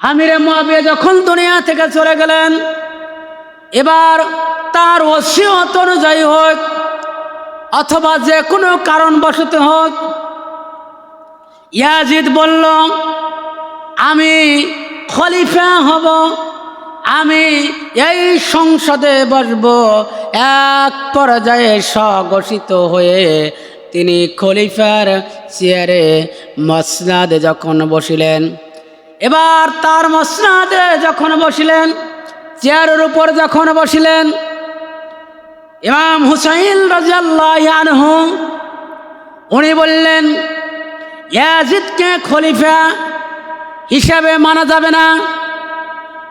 আমিরে মহাবিয়া যখন দুনিয়া থেকে চলে গেলেন, এবার তার ওসিয়ত অনুযায়ী হোক, অথবা যে কোনো কারণবশত হোক, ইয়াজিদ বলল, আমি খলিফা হব, আমি এই সংসদে বসব, এক পর্যায়ে স্বঘোষিত হয়ে তিনি খলিফার চেয়ারে মসনাদে যখন বসিলেন এবার তার মসনাদে যখন বসিলেন, চেয়ারের উপর যখন বসিলেন, ইমাম হুসাইন রাজিয়াল্লাহ আনহু, উনি বললেন ইয়াজিদকে খলিফা হিসাবে মানা যাবে না।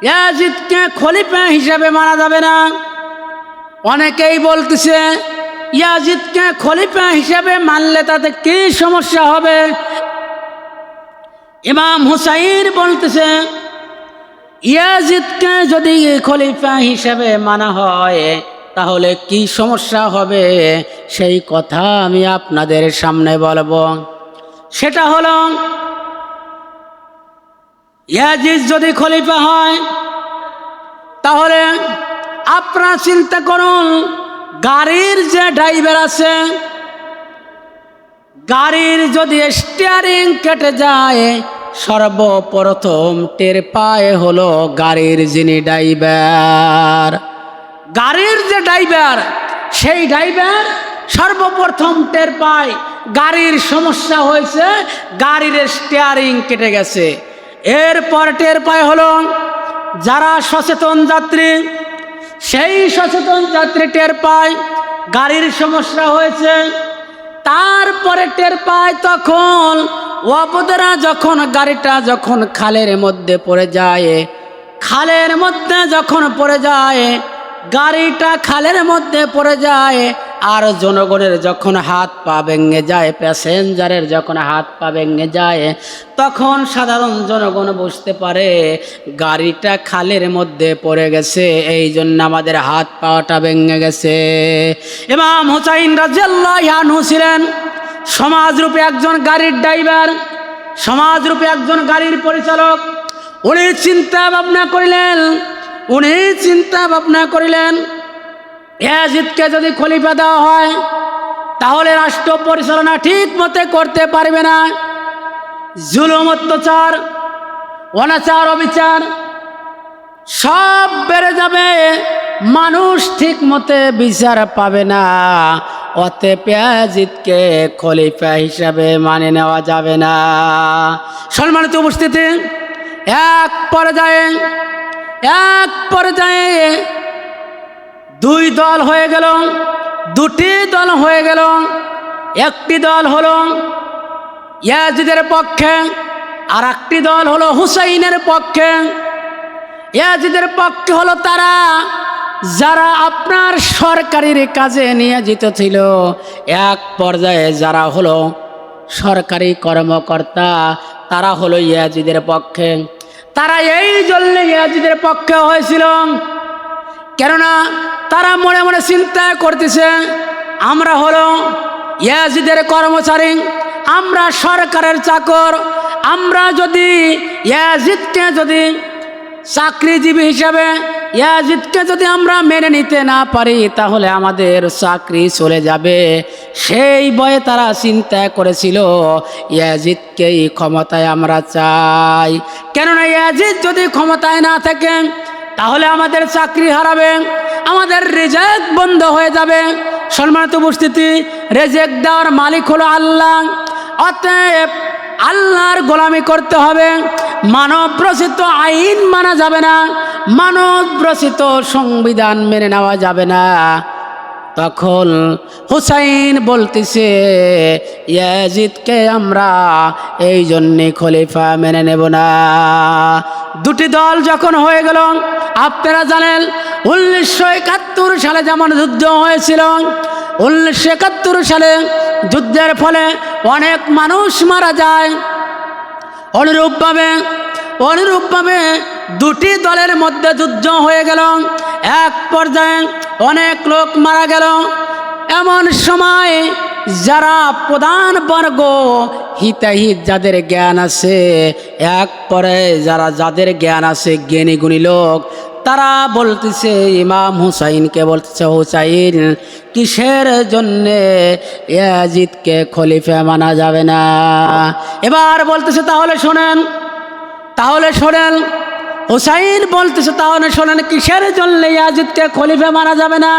ইয়াজিদকে খলিফা হিসাবে মানা যাবে না। অনেকেই বলতেছে ইয়াজিদকে খলিফা হিসাবে মানলে তাতে কি সমস্যা হবে? ইমাম হুসাইন বলতেছে, ইয়াজিদকে যদি খলিফা হিসাবে মানা হয়, তাহলে কি সমস্যা হবে? সেই কথা আমি আপনাদের সামনে বলব। সেটা হলো, ইয়াজিদ যদি খলিফা হয়, তাহলে আপনারা চিন্তা করুন, গাড়ির যে ড্রাইভার আছে, গাড়ির যদি স্টিয়ারিং কেটে যায় সর্বপ্রথম টের পায়ে হলো গাড়ির যিনি ড্রাইভার। গাড়ির যে ড্রাইভার, সেই ড্রাইভার সর্বপ্রথম টের পায় গাড়ির সমস্যা হয়েছে, গাড়ির স্টিয়ারিং কেটে গেছে। এরপর টের পায় হলো যারা সচেতন যাত্রী, সেই সচেতন যাত্রী টের পায় গাড়ির সমস্যা হয়েছে তারপরে টের পায় তখন। অপদেরা যখন গাড়িটা যখন খালের মধ্যে পড়ে যায়, খালের মধ্যে যখন পড়ে যায়, গাড়িটা খালের মধ্যে পড়ে যায় আর জনগণের যখন হাত পা ভেঙে যায়, প্যাসেঞ্জারের যখন হাত পা ভেঙে যায়, তখন সাধারণ জনগণ বুঝতে পারে গাড়িটা খালের মধ্যে পড়ে গেছে, এই জন্য আমাদের হাত পাওয়াটা ভেঙে গেছে। ইমাম হুসাইন আনহু ছিলেন সমাজরূপে একজন গাড়ির ড্রাইভার সমাজরূপে একজন গাড়ির পরিচালক। উনি চিন্তা ভাবনা করিলেন, উনি চিন্তা ভাবনা করিলেন ইয়াজিদকে যদি খলিফা দেওয়া হয়, তাহলে রাষ্ট্র পরিচালনা ঠিক মতে করতে পারবে না। জুলুম, অত্যাচার, অনাচার, অবিচার, সব বেড়ে যাবে। মানুষ ঠিক মতে বিচার পাবে না। অতে পেয়াজিৎকে খলিফা হিসাবে মানে নেওয়া যাবে না। সম্মানিত উপস্থিতি, এক পর্যায়ে এক পর্যায়ে দুই দল হয়ে গেল, দুটি দল হয়ে গেল, একটি দল হলো ইয়াজিদের পক্ষে আর একটি দল হলো হুসাইনের পক্ষে। ইয়াজিদের পক্ষে হলো তারা, যারা আপনার সরকারির কাজে নিয়োজিত ছিল। এক পর্যায়ে যারা হলো সরকারি কর্মকর্তা, তারা হলো ইয়াজিদের পক্ষে। তারা এই জন্য ইয়াজিদের পক্ষে হয়েছিল কেননা তারা মনে মনে চিন্তা করতেছে, আমরা হলো ইয়াজিদের কর্মচারী, আমরা সরকারের চাকর, আমরা যদি ইয়াজিদকে যদি চাকরিজীবী হিসাবে, ইয়াজিদকে যদি আমরা মেনে নিতে না পারি, তাহলে আমাদের চাকরি চলে যাবে। সেই বয়ে তারা চিন্তা করেছিল, ইয়াজিদকেই ক্ষমতায় আমরা চাই। কেননা ইয়াজিদ যদি ক্ষমতায় না থাকেন তাহলে আমাদের চাকরি হারাবে, আমাদের রেজেক্ট বন্ধ হয়ে যাবে। সম্মানিত উপস্থিতি রেজেক্ট দেওয়ার মালিক হলো আল্লাহ। অতএব আল্লাহর গোলামি করতে হবে। মানব রচিত আইন মানা যাবে না, মানব রচিত সংবিধান মেনে নেওয়া যাবে না। তখন হুসাইন বলতেছে, ইয়াজিদকে আমরা এই জন্যে খলিফা মেনে নেব না। দুটি দল যখন হয়ে গেল, আপনারা জানেন, উনিশশো একাত্তর সালে যেমন যুদ্ধ হয়েছিল, উনিশশো একাত্তর সালে যুদ্ধের ফলে অনেক মানুষ মারা যায়। অনুরূপভাবে অনুরূপভাবে দুটি দলের মধ্যে যুদ্ধ হয়ে গেল। এক পর্যায়ে অনেক লোক মারা গেল। এমন সময় যারা প্রধান বর্গ হিতাহিত যাদের জ্ঞান আছে, এক পরে যারা যাদের জ্ঞান আছে, জ্ঞানী গুণী লোক, তারা বলতেছে, ইমাম হুসাইনকে বলতেছে, হুসাইন, কিসের জন্যে ইয়াজিদকে খলিফা মানা যাবে না? এবার বলতেছে, তাহলে শোনেন তাহলে শোনেন হুসাইন বলতেছে, তাহলে শোনেন, কিসের জন্য ইয়াজিদকে খলিফে মানা যাবে না?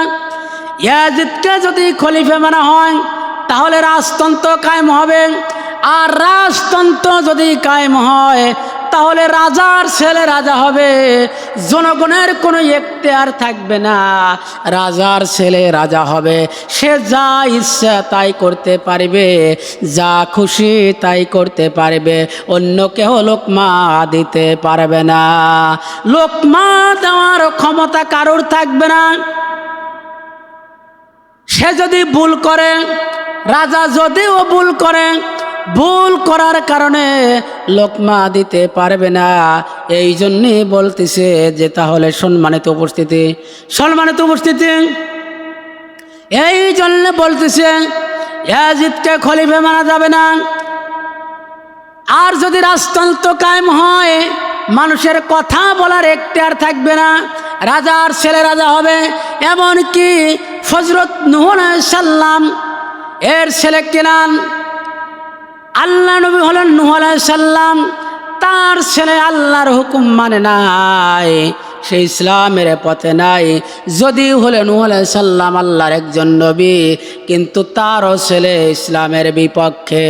ইয়াজিদকে যদি খলিফে মানা হয়, তাহলে রাজতন্ত্র কায়েম হবে। আর রাজতন্ত্র যদি কায়েম হয় তাহলে রাজার ছেলে রাজা হবে। জনগণের কোনো এখতিয়ার থাকবে না। রাজার ছেলে রাজা হবে। সে যা ইচ্ছা তাই করতে পারবে, যা খুশি তাই করতে পারবে। অন্য কেউ লোকমা দিতে পারবে না। লোকমা দেওয়ার ক্ষমতা কারোর থাকবে না। সে যদি ভুল করে, রাজা যদিও ভুল করে ভুল করার কারণে লোকমা দিতে পারবে না। এই জন্যে বলতেছে যে তাহলে সম্মানিত উপস্থিতি সম্মানিত উপস্থিতি। এই জন্য বলতেছে, ইয়াজিদকে খলিফে মানা যাবে না। আর যদি রাজতন্ত্র কায়েম হয়, মানুষের কথা বলার একটার থাকবে না। রাজার ছেলে রাজা হবে, এমনকি ফজরত নুহন সাল্লাম এর ছেলে কেনান আল্লাহ নবী হলেন নুহ সাল্লাম তার ছেলে আল্লাহর হুকুম মানে নাই, সে ইসলামের পথে নাই। যদি হলে নুহ সাল্লাম আল্লাহর একজন নবী, কিন্তু তারও ছেলে ইসলামের বিপক্ষে।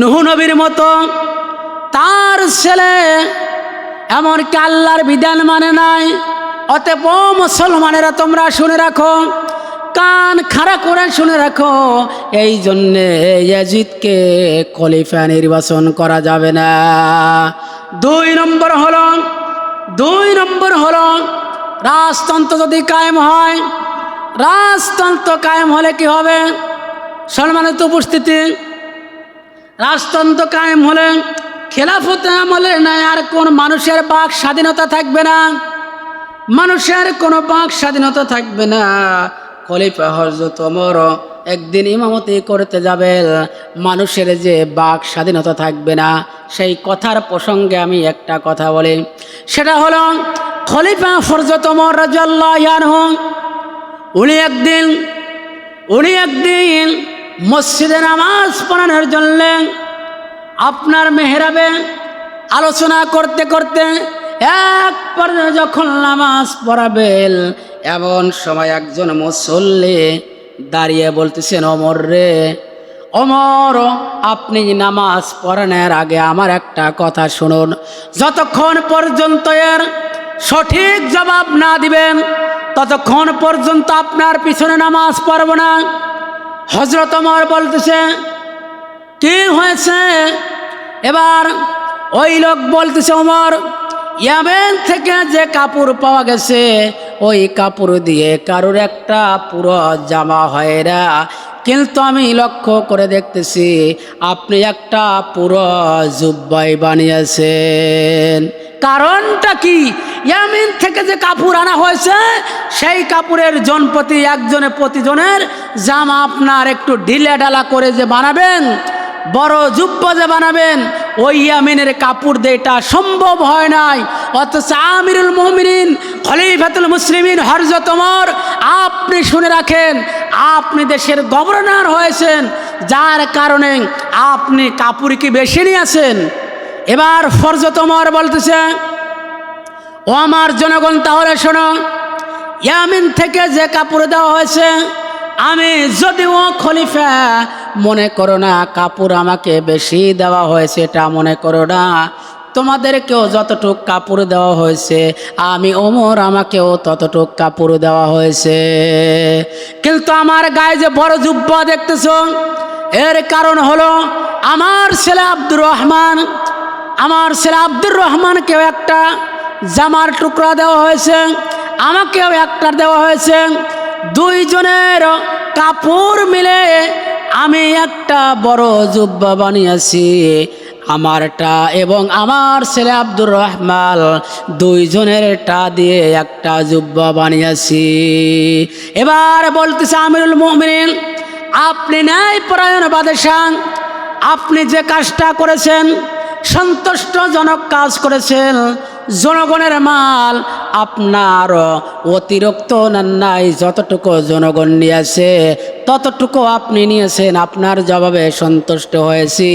নুহ নবীর মতো তার ছেলে এমনকি আল্লাহর বিধান মানে নাই। অতএব মুসলমানেরা তোমরা শুনে রাখো কান খাড়া করে শুনে রাখো, এই জন্যে ইয়াজিদকে খলিফা নির্বাচন করা যাবে না। দুই নম্বর হলো, দুই নম্বর হলো, রাজতন্ত্র যদি কায়েম হয়, রাজতন্ত্র কায়েম হলে কি হবে? সম্মানিত উপস্থিতি, রাজতন্ত্র কায়েম হলে খেলাফতে আমলে নাই, আর কোন মানুষের বাক স্বাধীনতা থাকবে না। মানুষের কোনো বাক স্বাধীনতা থাকবে না। খলিফা হজরত অমর একদিন ইমামতি করতে যাবে। মানুষের যে বাক স্বাধীনতা থাকবে না, সেই কথার প্রসঙ্গে আমি একটা কথা বলি। সেটা হলো, খলিফা ফরজত অমর রাজু উনি একদিন উনি একদিন মসজিদে নামাজ পড়ানোর জন্য আপনার মেহরাবে আলোচনা করতে করতে এক পর্যায়ে যখন নামাজ পড়াবেন এমন সময় একজন মুসল্লি দাঁড়িয়ে বলতেছেন, অমর রে, অমর, আপনি নামাজ পড়ানোর আগে আমার একটা কথা শুনুন। যতক্ষণ পর্যন্ত এর সঠিক জবাব না দিবেন, ততক্ষণ পর্যন্ত আপনার পিছনে নামাজ পড়ব না। হজরত অমর বলতেছে, কি হয়েছে? এবার ওই লোক বলতেছে, অমর ইয়াবেন থেকে যে কাপড় পাওয়া গেছে ওই কাপড় দিয়ে কারোর একটা পুরো জামা হয় না কিন্তু আমি লক্ষ্য করে দেখতেছি, আপনি একটা পুরো জুব্বাই বানিয়েছেন। কারণটা কি? ইয়ামিন থেকে যে কাপড় আনা হয়েছে, সেই কাপড়ের জনপতি একজনে প্রতিজনের জামা আপনার একটু ঢিলে ডালা করে যে বানাবেন, বড় জুব্বা যে বানাবেন ওই ইয়ামিনের কাপড় দিয়ে এটা সম্ভব হয় নাই। অথচ আমিরুল মোমিনিন, খলিফাতুল মুসলিমিন হরজতমর আপনি শুনে রাখেন, আপনি দেশের গভর্নর হয়েছেন, যার কারণে আপনি কাপড় কি বেশি নিয়ে আছেন এবার ফরজতমর বলতেছে, ও আমার জনগণ, তাহলে শোনো, ইয়ামিন থেকে যে কাপড় দেওয়া হয়েছে, আমি যদিও খলিফা মনে করো না, কাপড় আমাকে বেশি দেওয়া হয়েছে, এটা মনে করো না। তোমাদেরকেও যতটুক কাপড় দেওয়া হয়েছে, আমি ওমর আমাকেও ততটুক কাপড় দেওয়া হয়েছে। কিন্তু আমার গায়ে যে বড় জুব্ব দেখতেছ, এর কারণ হলো আমার ছেলে আব্দুর রহমান। আমার ছেলে আব্দুর রহমানকেও একটা জামার টুকরা দেওয়া হয়েছে, আমাকেও একটা দেওয়া হয়েছে। দুইজনের কাপড় মিলে আমি একটা বড় জুব্বা বানিয়েছি, আমারটা এবং আমার ছেলে আব্দুর রহমান দুইজনেরটা দিয়ে একটা জুব্বা বানিয়েছি। এবার বলতেছে আমিরুল মোমিন আপনি ন্যায় পরায়ণ বাদেশান আপনি যে কাজটা করেছেন, সন্তুষ্টজনক কাজ করেছেন জনগণের মাল আপনার অতিরিক্ত নাই, যতটুকু জনগণ নিয়েছে, ততটুকু আপনি নিয়েছেন, আপনার জবাবে সন্তুষ্ট হয়েছি।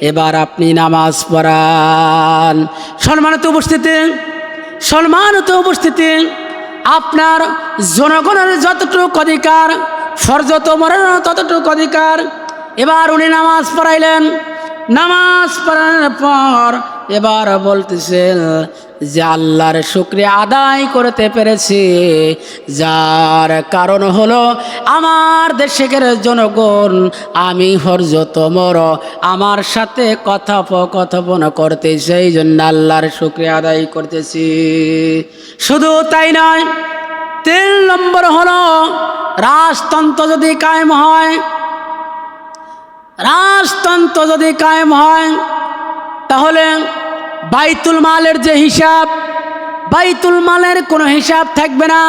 এবার আপনি নামাজ পড়ান। সম্মানিত উপস্থিতি সম্মানিত উপস্থিতি, আপনার জনগণের যতটুকু অধিকার ফরজত মরের ততটুকু অধিকার, এবার উনি নামাজ পড়াইলেন। নামাজ পড়ানোর পর এবার বলতেছেন যে আল্লাহর শুক্রিয়া আদায় করতে পেরেছি, যার কারণ হলো আমার দেশের জনগণ, আমি হরজতমর আমার সাথে কথোপকথপন করতে সেই জন্য আল্লাহর শুক্রিয়া আদায় করতেছি। শুধু তাই নয়, তিন নম্বর হলো রাজতন্ত্র যদি কায়েম হয়, রাজতন্ত্র যদি কায়েম হয়, তাহলে বাইতুল মালের যে হিসাব, বাইতুল মালের কোনো হিসাব থাকবে না।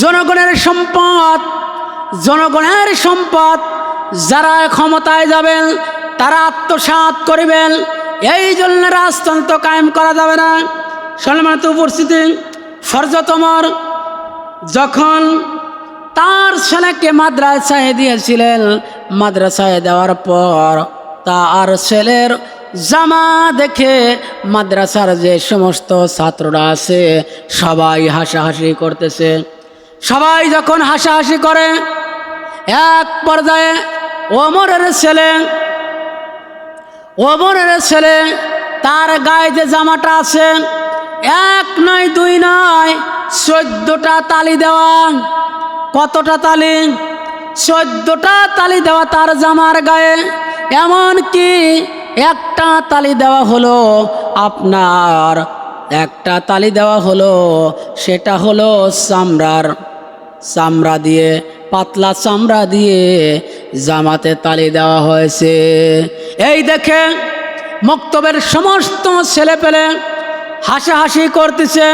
জনগণের সম্পদ জনগণের সম্পদ, যারা ক্ষমতায় যাবেন, তারা আত্মসাৎ করিবেন। এই জন্য রাজতন্ত্র কায়েম করা যাবে না। সম্মানিত উপস্থিতি ফরজতমর যখন তার ছেলেকে মাদ্রাসায় দিয়েছিলেন, মাদ্রাসায় দেওয়ার পর তার ছেলের জামা দেখে মাদ্রাসার যে সমস্ত ছাত্ররা আছে, সবাই হাসাহাসি করতেছে। সবাই যখন হাসাহাসি করে, এক পর্যায়ে ওমরের ছেলে ওমরের ছেলে তার গায়ে যে জামাটা আছে, এক নয়, দুই নয়, চোদ্দটা তালি দেওয়া। কতটা তালি? চোদ্দটা তালি দেওয়া তার জামার গায়ে। এমন কি একটা তালি দেওয়া হলো আপনার, একটা তালি দেওয়া হলো, সেটা হলো চামড়ার চামড়া দিয়ে, পাতলা চামড়া দিয়ে জামাতে তালি দেওয়া হয়েছে। এই দেখে মক্তবের সমস্ত ছেলে পেলে হাসাহাসি করতেছে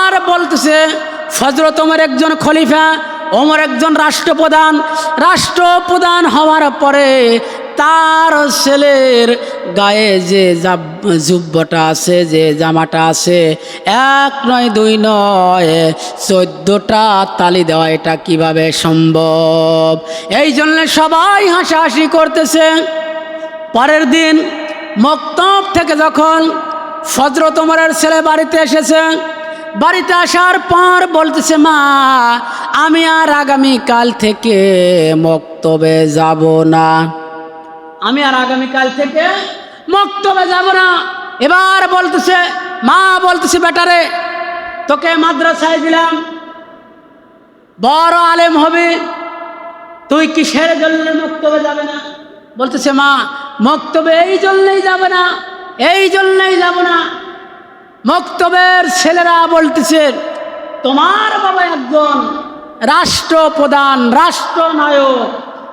আর বলতেছে ফজরত ওমর একজন খলিফা, ওমর একজন রাষ্ট্রপ্রধান। রাষ্ট্রপ্রধান হওয়ার পরে তার ছেলের গায়ে যে জাব- জুব্বটা আছে, যে জামাটা আছে, এক নয়, দুই নয়, চোদ্দোটা তালি দেওয়া এটা কীভাবে সম্ভব? এই জন্য সবাই হাসাহাসি করতেছে। পরের দিন মক্তব থেকে যখন ফজরত ওমরের ছেলে বাড়িতে এসেছে, বাড়িতে আসার পর বলতেছে, মা, আমি আর আগামী কাল থেকে মক্তবে যাব না। আমি আর আগামী কাল থেকে মক্তবে যাব না। এবার বলতেছে, মা বলতেছে, বেটারে, তোকে মাদ্রাসায় দিলাম। বড় আলেম হবে। তুই কিসের জন্য মক্তবে যাবে না? বলতেছে, মা মক্তবে এই জন্যই যাবে না, এই জন্যই যাব না। মক্তবের ছেলেরা বলতেছে, তোমার বাবা একজন রাষ্ট্রপ্রধান, রাষ্ট্রনায়ক।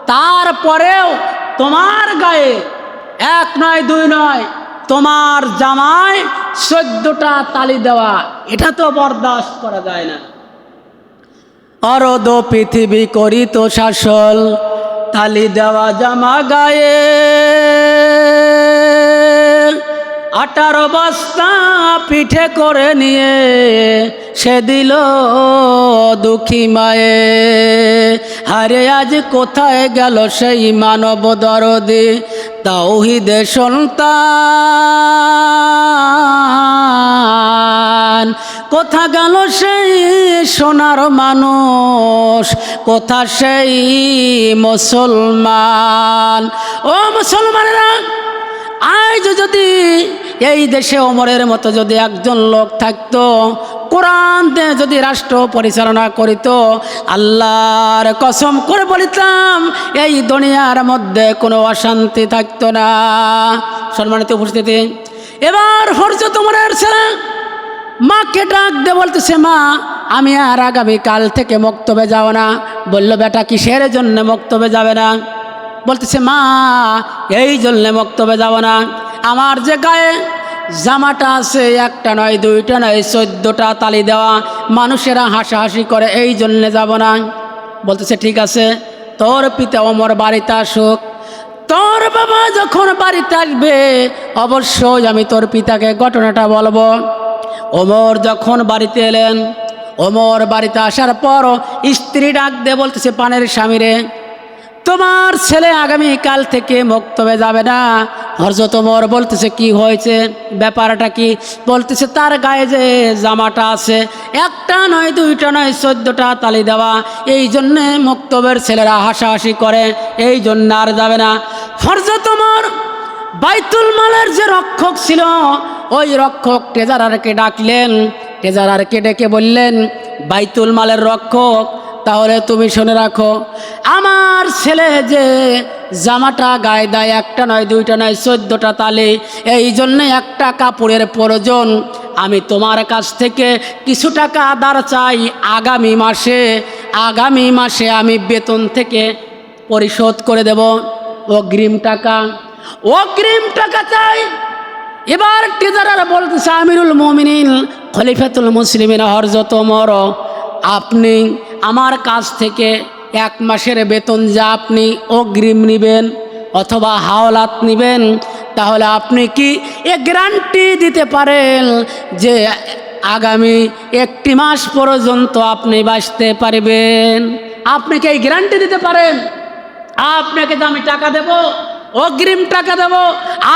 তারপরেও তোমার গায়ে এক নয়, দুই নয়, তোমার জামায় চোদ্দটা তালি দেওয়া, এটা তো বরদাস্ত করা যায় না। অরদ পৃথিবী করিত শাসল, তালি দেওয়া জামা গায়ে। আটার বস্তা পিঠে করে নিয়ে সে দিল দুঃখী মায়ে। হারে আজ কোথায় গেল সেই মানব দরদি? তাওহিদে সন্তান কোথা গেল সেই সোনার মানুষ? কোথা সেই মুসলমান? ও মুসলমানেরা আজ যদি এই দেশে অমরের মতো যদি একজন লোক থাকতো, কোরআন যদি রাষ্ট্র পরিচালনা করিত, আল্লাহর কসম করে বলিতাম, এই দুনিয়ার মধ্যে কোনো অশান্তি থাকতো না। সম্মানিত উপস্থিতি, এবার হরজ তোমার ছেলে, মাকে ডাক দে বলতেছে, মা, আমি আর আগামীকাল থেকে মক্তবে যাব না। বলল, বেটা, কিসের জন্য মক্তবে যাবে না? বলতেছে, মা, এই জন্যে মক্তবে যাব না। আমার যে গায়ে জামাটা আছে, একটা নয়, দুইটা নয়, চোদ্দোটা তালি দেওয়া, মানুষেরা হাসাহাসি করে, এই জন্যে যাব না। বলতেছে, ঠিক আছে, তোর পিতা অমর বাড়িতে আসুক। তোর বাবা যখন বাড়িতে আসবে, অবশ্যই আমি তোর পিতাকে ঘটনাটা বলব। ওমর যখন বাড়িতে এলেন, ওমর বাড়িতে আসার পর স্ত্রী ডাক দিয়ে বলতেছে, পানের স্বামীরে তোমার ছেলে আগামী কাল থেকে মক্তবে যাবে না। হরজত ওমর বলতেছে, কি হয়েছে? ব্যাপারটা কি? বলতেছে, তার গায়ে যে জামাটা আছে, একটা নয়, দুইটা নয়, চোদ্দটা তালি দেওয়া। এই জন্যে মক্তবের ছেলেরা হাসাহাসি করে, এই জন্য আর যাবে না। হরজত ওমর বাইতুল মালের যে রক্ষক ছিল, ওই রক্ষক টেজারারকে ডাকলেন। টেজারারকে ডেকে বললেন, বাইতুল মালের রক্ষক তাহলে তুমি শুনে রাখো, আমার ছেলে যে জামাটা গায়ে দেয়, একটা নয়, দুইটা নয়, চোদ্দোটা তালে, এই জন্যে একটা কাপড়ের প্রয়োজন। আমি তোমার কাছ থেকে কিছু টাকা আদার চাই আগামী মাসে। আগামী মাসে আমি বেতন থেকে পরিশোধ করে দেব। অগ্রিম টাকা। অগ্রিম টাকা চাই। এবার টেজারার বলতেছে, আমিরুল মমিনিন খলিফাতুল মুসলিমিন হরজত মর আপনি আমার কাছ থেকে এক মাসের বেতন যা আপনি অগ্রিম নেবেন অথবা হাওলাত নেবেন, তাহলে আপনি কি এ গ্যারান্টি দিতে পারেন যে আগামী একটি মাস পর্যন্ত আপনি বাঁচতে পারবেন? আপনি কি এই গ্যারান্টি দিতে পারেন? আপনাকে তো আমি টাকা দেব, অগ্রিম টাকা দেব,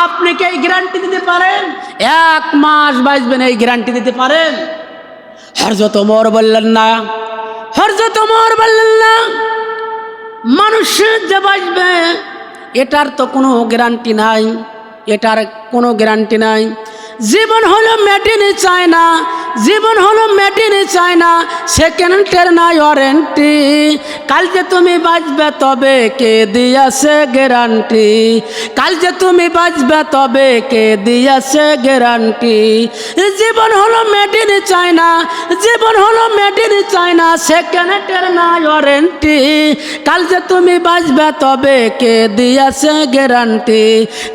আপনি কি এই গ্যারান্টি দিতে পারেন? এক মাস বাঁচবেন, এই গ্যারান্টি দিতে পারেন? হরজত মোর বললেন, না হরজত মোর বললেন না মানুষের যে বাঁচবে, এটার তো কোনো গ্যারান্টি নাই, এটার কোনো গ্যারান্টি নাই। জীবন হলো মেটেনে চায় না জীবন হলো মেটিনি চায় না সেকেন্ডের নাই ওয়ারেন্টি কাল যে তুমি বাঁচবে তবে কে দিয়াছে গ্যারান্টি কাল যে তুমি বাঁচবে তবে কে দিয়াছে গ্যারান্টি জীবন হলো মেটিনি চায় না, জীবন হলো মেটিনি চায় না সেকেন্ডের নাই ওয়ারেন্টি কাল যে তুমি বাঁচবে তবে কে দিয়াছে গ্যারান্টি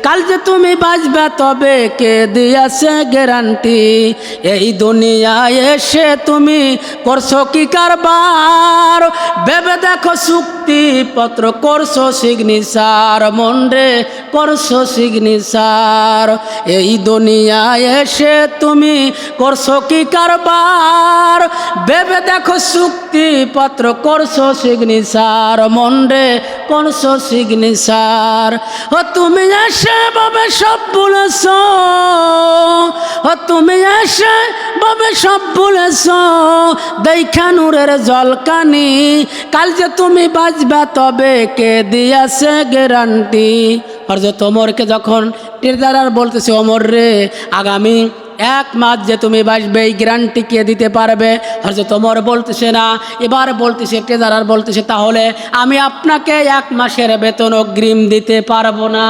কাল যে তুমি বাঁচবে তবে কে দিয়াছে গ্যারান্টি এই দুনিয়ায় এসে তুমি করছ কি কারবার? ভেবে দেখো চুক্তিপত্র, করছ সিগনিসার মন্ডে করছ সিগনিসার এই দুনিয়ায় এসে তুমি করছ কি কারবার? ভেবে দেখো চুক্তিপত্র, করছ সিগনিসার মন্ডে করছ সিগনিসার ও তুমি এসে বাবে সব বলেছ, ও তুমি এসে ভাবে সব বলেছ? দেখা নূরের জলকানি। কাল যে তুমি বাঁচবা তবে কে দিয়াছে গ্যারান্টি? হরজত ওমরকে যখন টিরদারার বলতেছে, ওমর রে, আগামী এক মাস যে তুমি বাঁচবে এই গ্যারান্টি কে দিতে পারবে? হরজত ওমর বলতেছে না, এবার বলতেছে টেজারার বলতেছে, তাহলে আমি আপনাকে এক মাসের বেতন অগ্রিম দিতে পারব না।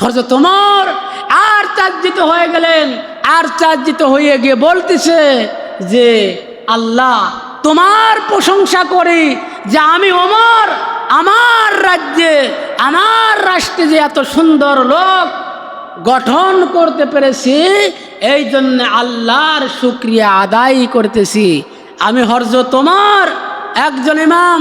হরজত তোমার আর চার্জিত হয়ে গেলেন আর চার্জিত হয়ে গিয়ে বলতেছে যে, আল্লাহ, তোমার প্রশংসা করি যে আমি ওমর আমার রাজ্যে, আমার রাষ্ট্রে যে এত সুন্দর লোক গঠন করতে পেরেছি, এই জন্য আল্লাহর শুক্রিয়া আদায় করতেছি। আমি হরজ তোমার, একজন ইমাম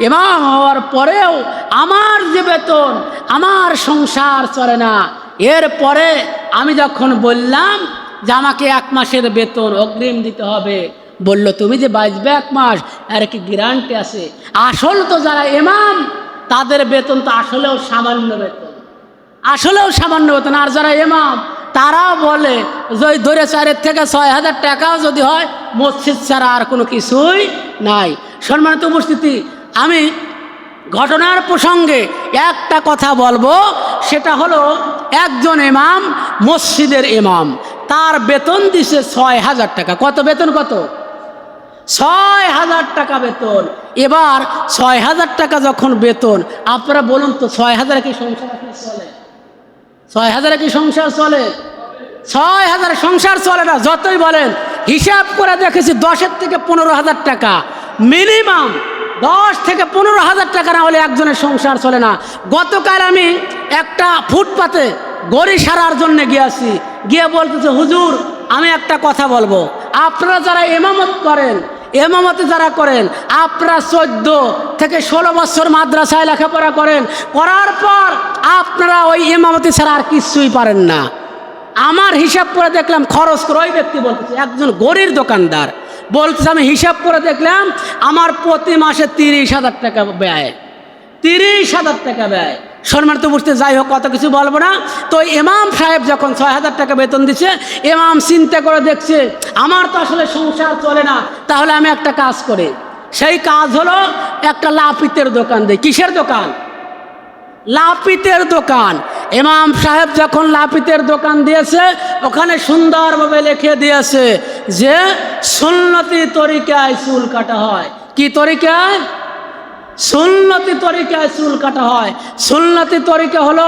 ইমাম হওয়ার পরেও আমার যে বেতন, আমার সংসার চলে না। এরপরে আমি যখন বললাম যে আমাকে এক মাসের বেতন অগ্রিম দিতে হবে। বলল, তুমি যে বাঁচবে এক মাস আর কি গ্যারান্টি আছে? আসল তো যারা এমাম তাদের বেতন তো আসলেও সামান্য বেতন। আসলেও সামান্য বেতন। আর যারা এমাম তারাও বলে যে ওই ধরে চারের থেকে ছয় হাজার টাকাও যদি হয়, মসজিদ ছাড়া আর কোনো কিছুই নাই। সম্মানিত উপস্থিতি, আমি ঘটনার প্রসঙ্গে একটা কথা বলব। সেটা হলো, একজন ইমাম মসজিদের ইমাম। তার বেতন দিছে ছয় হাজার টাকা। কত বেতন, কত? ছয় হাজার টাকা বেতন। এবার ছয় হাজার টাকা যখন বেতন, আপনারা বলুন তো, ছয় হাজারে কি সংসার চলে? ছয় হাজারে কি সংসার চলে? ছয় হাজার সংসার চলে না, যতই বলেন। হিসাব করে দেখেছি, দশের থেকে পনেরো হাজার টাকা। মিনিমাম দশ থেকে পনেরো হাজার টাকা না হলে একজনের সংসার চলে না। গতকাল আমি একটা ফুটপাতে গড়ি সারার জন্য গিয়েছি। গিয়ে বলতেছে, হুজুর, আমি একটা কথা বলব। আপনারা যারা এমামত করেন, এমামতি যারা করেন, আপনারা চোদ্দ থেকে ষোলো বছর মাদ্রাসায় লেখাপড়া করেন, করার পর আপনারা ওই এমামতি ছাড়া আর কিছুই পারেন না। আমার হিসাব করে দেখলাম খরচ করে ওই ব্যক্তি বলতেছে, একজন গরির দোকানদার। বলতেছে, আমি হিসাব করে দেখলাম, আমার প্রতি মাসে তিরিশ হাজার টাকা ব্যয়। তিরিশ হাজার টাকা ব্যয়। সম্মানিত বুঝতে যাই হোক কত কিছু বলব না। তো ইমাম সাহেব যখন ছয় হাজার টাকা বেতন দিচ্ছে, ইমাম চিন্তা করে দেখছে, আমার তো আসলে সংসার চলে না, তাহলে আমি একটা কাজ করি। সেই কাজ হলো একটা লাপিতের দোকান দেয় কিসের দোকান? লাপিতের দোকান। ইমাম সাহেব যখন লাপিতের দোকান দিয়েছে, ওখানে সুন্দরভাবে লিখে দিয়েছে যে, সুন্নতি তরিকায় চুল কাটা হয়। কি তরিকায়? সুন্নতি তরিকায় চুল কাটা হয়। সুন্নতি তরিকা হলো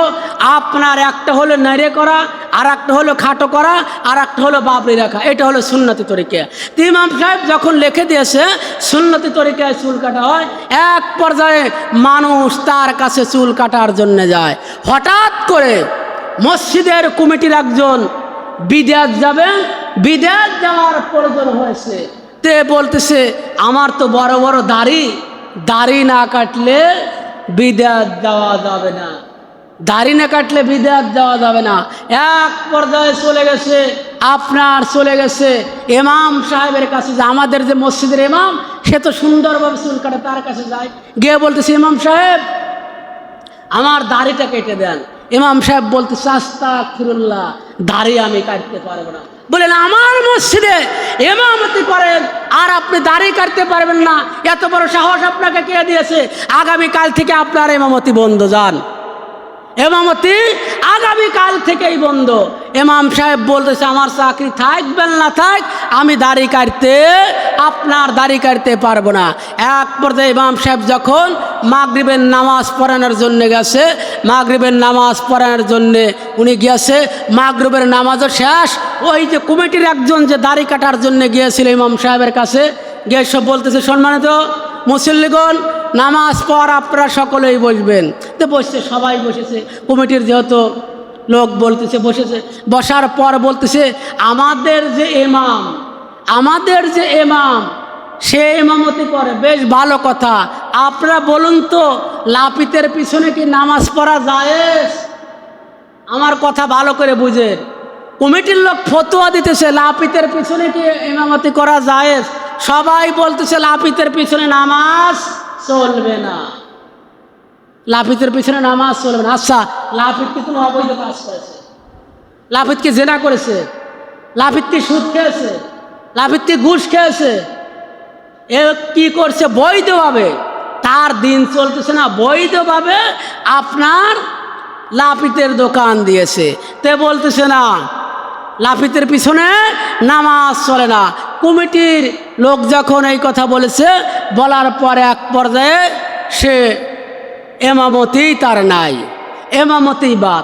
আপনার একটা হলো নেড়ে করা আর একটা হলো খাটো করা আর একটা হলো বাবরি রাখা। এটা হলো সুন্নতি তরিকা। তো ইমাম সাহেব যখন লিখে দিয়েছে, সুন্নতি তরিকায় চুল কাটা হয়, এক পর্যায়ে মানুষ তার কাছে চুল কাটার জন্য যায়। হঠাৎ করে মসজিদের কমিটির একজন বিদেশ যাবে, বিদেশ যাওয়ার প্রয়োজন হয়েছে। তে বলতেছে, আমার তো বড় বড় দাড়ি দাড়ি না কাটলে বিদাত দেওয়া যাবে না। দাড়ি না কাটলে বিদাত দেওয়া যাবে না। এক পর্যায়ে চলে গেছে, আপনার চলে গেছে। এমাম সাহেবের কাছে যে আমাদের যে মসজিদের এমাম সে তো সুন্দরভাবে চুল কাটে, তার কাছে যায়। গিয়ে বলতেছে, ইমাম সাহেব, আমার দাড়িটা কেটে দেন। ইমাম সাহেব বলতে চাস্তা ফিরুল্লাহ দাঁড়িয়ে আমি কাটতে পারব না। বলেন, আমার মসজিদে এমামতি করেন, আর আপনি দাঁড়িয়ে কাটতে পারবেন না। এত বড় সাহস আপনাকে কে দিয়েছে? আগামীকাল থেকে আপনার এমামতি বন্ধ, যান। এমামতি আগামীকাল থেকেই বন্ধ। এমাম সাহেব বলতেছে, আমার চাকরি থাকবেন না, থাক, আমি দাড়ি কাটতে, আপনার দাড়ি কাটতে পারব না। এক পর্যায়ে ইমাম সাহেব যখন মাগরিবের নামাজ পড়ানোর জন্য গেছে, মাগরিবের নামাজ পড়ানোর জন্য উনি গিয়েছে, মাগরিবের নামাজও শেষ। ওই যে কমিটির একজন যে দাড়ি কাটার জন্য গিয়েছিল ইমাম সাহেবের কাছে, গিয়ে সব বলতেছে, সম্মানিত মুসল্লিগণ নামাজ পর আপনারা সকলেই বসবেন। তো বসছে, সবাই বসেছে। কমিটির যেহেতু লোক বলতেছে, বসেছে। বসার পর বলতেছে, আমাদের যে এমাম আমাদের যে এমাম সে এমামতি করে। বেশ ভালো কথা। আপনারা বলুন তো, লাপিতের পিছনে কি নামাজ পড়া যায় আমার কথা ভালো করে বুঝে। কমিটির লোক ফতুয়া দিতেছে, লাপিতের পিছনে কি ইমামতি করা যায় সবাই বলতেছে, লাপিতের পিছনে নামাজ চলবে না। লাফিতের পিছনে নামাজ চলবে না। আচ্ছা লাপিত কি কোনো অবৈধ কাজ করেছে? লাপিত কি জেনা করেছে? লাপিত কি সুদ খেয়েছে? লাপিত কি ঘুষ খেয়েছে? এ কি করছে? বৈধভাবে। তার দিন চলতেছে না। বৈধভাবে আপনার লাপিতের দোকান দিয়েছে। তে বলতেছে না লাফিতের পিছনে নামাজ চলে না। কমিটির লোক যখন এই কথা বলেছে, বলার পরে এক পর্যায়ে সে এমামতি তার নাই। এমামতি বাদ।